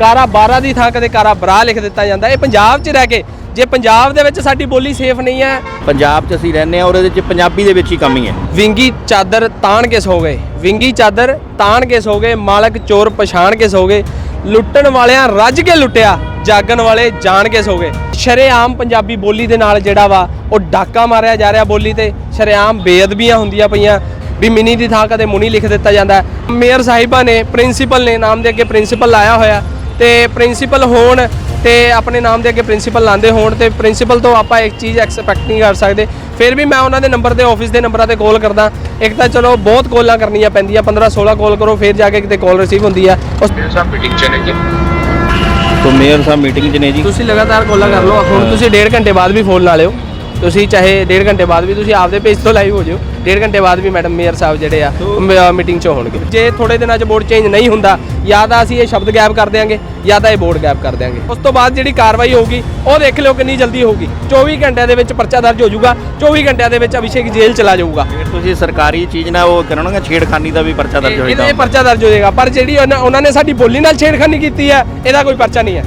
ਕਾਰਾ 12 ਦੀ ਥਾਂ ਕਦੇ ਕਾਰਾ ਬਰਾ ਲਿਖ ਦਿੱਤਾ ਜਾਂਦਾ। ਇਹ ਪੰਜਾਬ 'ਚ ਰਹਿ ਕੇ ਜੇ ਪੰਜਾਬ ਦੇ ਵਿੱਚ ਸਾਡੀ ਬੋਲੀ ਸੇਫ ਨਹੀਂ ਹੈ। ਪੰਜਾਬ 'ਚ ਅਸੀਂ ਰਹਿੰਦੇ ਆ ਔਰ ਇਹਦੇ 'ਚ ਪੰਜਾਬੀ ਦੇ ਵਿੱਚ ਹੀ ਕਮੀ ਹੈ। ਵਿੰਗੀ ਚਾਦਰ ਤਾਣ ਕੇ ਸੋ ਗਏ। ਵਿੰਗੀ ਚਾਦਰ ਤਾਣ ਕੇ ਸੋ ਗਏ ਮਾਲਕ ਚੋਰ ਪਛਾਣ ਕੇ ਸੋ ਗਏ ਲੁੱਟਣ ਵਾਲਿਆਂ ਰੱਜ ਕੇ ਲੁੱਟਿਆ ਜਾਗਣ ਵਾਲੇ ਜਾਣ ਕੇ ਸੋ ਗਏ। ਸ਼ਰੇਆਮ ਪੰਜਾਬੀ ਬੋਲੀ ਦੇ ਨਾਲ ਜਿਹੜਾ ਵਾ ਉਹ ਡਾਕਾ ਮਾਰਿਆ ਜਾ ਰਿਹਾ ਬੋਲੀ ਤੇ। ਸ਼ਰੇਆਮ ਬੇਅਦਬੀਆਂ ਹੁੰਦੀਆਂ ਪਈਆਂ ਵੀ ਮਿਨੀ ਦੀ ਥਾਂ ਕਦੇ ਮੁਨੀ ਲਿਖ ਦਿੱਤਾ ਜਾਂਦਾ। ਹੈ। ਮੇਅਰ ਸਾਹਿਬਾ ਨੇ ਪ੍ਰਿੰਸੀਪਲ ਨੇ ਨਾਮ ਦੇ ਅੱਗੇ ਪ੍ਰਿੰਸੀਪਲ ਲਾਇਆ ਹੋਇਆ। ਤੇ ਪ੍ਰਿੰਸੀਪਲ ਹੋਣ ਤੇ ਆਪਣੇ ਨਾਮ ਦੇ ਅੱਗੇ ਪ੍ਰਿੰਸੀਪਲ ਲਾਉਂਦੇ ਹੋਣ ਤੇ ਪ੍ਰਿੰਸੀਪਲ ਤੋਂ ਆਪਾਂ ਇੱਕ ਚੀਜ਼ ਐਕਸਪੈਕਟ ਨਹੀਂ ਕਰ ਸਕਦੇ। ਫਿਰ ਵੀ ਮੈਂ ਉਹਨਾਂ ਦੇ ਨੰਬਰ ਤੇ ਆਫਿਸ ਦੇ ਨੰਬਰਾਂ ਤੇ ਕਾਲ ਕਰਦਾ। ਇੱਕ ਤਾਂ ਚਲੋ ਬਹੁਤ ਕਾਲਾਂ ਕਰਨੀਆਂ ਪੈਂਦੀਆਂ 15 16 ਕਾਲ ਕਰੋ ਫਿਰ ਜਾ ਕੇ ਕਿਤੇ ਕਾਲ ਰਿਸੀਵ ਹੁੰਦੀ ਆ। ਉਸ ਸਾਹਿਬ ਮੀਟਿੰਗ ਚ ਨੇ ਜੀ। ਤੋਂ ਮੇਅਰ ਸਾਹਿਬ ਮੀਟਿੰਗ 'ਚ ਨੇ ਜੀ। ਤੁਸੀਂ ਲਗਾਤਾਰ ਕਾਲਾਂ ਕਰ ਲਓ। ਹੁਣ ਤੁਸੀਂ ਡੇਢ ਘੰਟੇ ਬਾਅਦ ਵੀ ਫੋਨ ਲਾ ਲਿਓ। ਤੁਸੀਂ ਚਾਹੇ ਡੇਢ ਘੰਟੇ ਬਾਅਦ ਵੀ ਤੁਸੀਂ ਆਪਦੇ ਪੇਜ ਤੋਂ ਲਾਈਵ ਹੋ ਜਿਓ। ਡੇਢ ਘੰਟੇ ਬਾਅਦ ਵੀ ਮੈਡਮ ਮੇਅਰ ਸਾਹਿਬ ਜਿਹੜੇ ਆ ਮੀਟਿੰਗ 'ਚ ਹੋਣਗੇ। ਜੇ ਥੋੜੇ ਦਿਨਾਂ 'ਚ ਬੋਰਡ ਚੇਂਜ ਨਹੀਂ ਹੁੰਦਾ ਜਾਂ ਤਾਂ ਅਸੀਂ ਇਹ ਸ਼ਬਦ ਗਾਇਬ ਕਰ ਦਿਆਂਗੇ ਜਾਂ ਤਾਂ ਇਹ ਬੋਰਡ ਗਾਇਬ ਕਰ ਦਿਆਂਗੇ। ਉਸ ਤੋਂ ਬਾਅਦ ਜਿਹੜੀ ਕਾਰਵਾਈ ਹੋਊਗੀ ਉਹ ਦੇਖ ਲਿਓ ਕਿੰਨੀ ਜਲਦੀ ਹੋਊਗੀ। 24 ਘੰਟਿਆਂ ਦੇ ਵਿੱਚ ਪਰਚਾ ਦਰਜ ਹੋ ਜਾਊਗਾ 24 ਘੰਟਿਆਂ ਦੇ ਵਿੱਚ ਅਭਿਸ਼ੇਕ ਜੇਲ੍ਹ ਚਲਾ ਜਾਊਗਾ। ਫਿਰ ਤੁਸੀਂ ਸਰਕਾਰੀ ਚੀਜ਼ ਨਾਲ ਉਹ ਕਰਨਗੇ ਛੇੜਖਾਨੀ ਦਾ ਵੀ ਪਰਚਾ ਦਰਜ ਹੋਏਗਾ ਇਹ ਪਰਚਾ ਦਰਜ ਹੋ ਜਾਏਗਾ ਪਰ ਜਿਹੜੀ ਉਹਨਾਂ ਉਹਨਾਂ ਨੇ ਸਾਡੀ ਬੋਲੀ ਨਾਲ ਛੇੜਖਾਨੀ ਕੀਤੀ ਹੈ ਇਹਦਾ ਕੋਈ ਪਰਚਾ ਨਹੀਂ ਹੈ।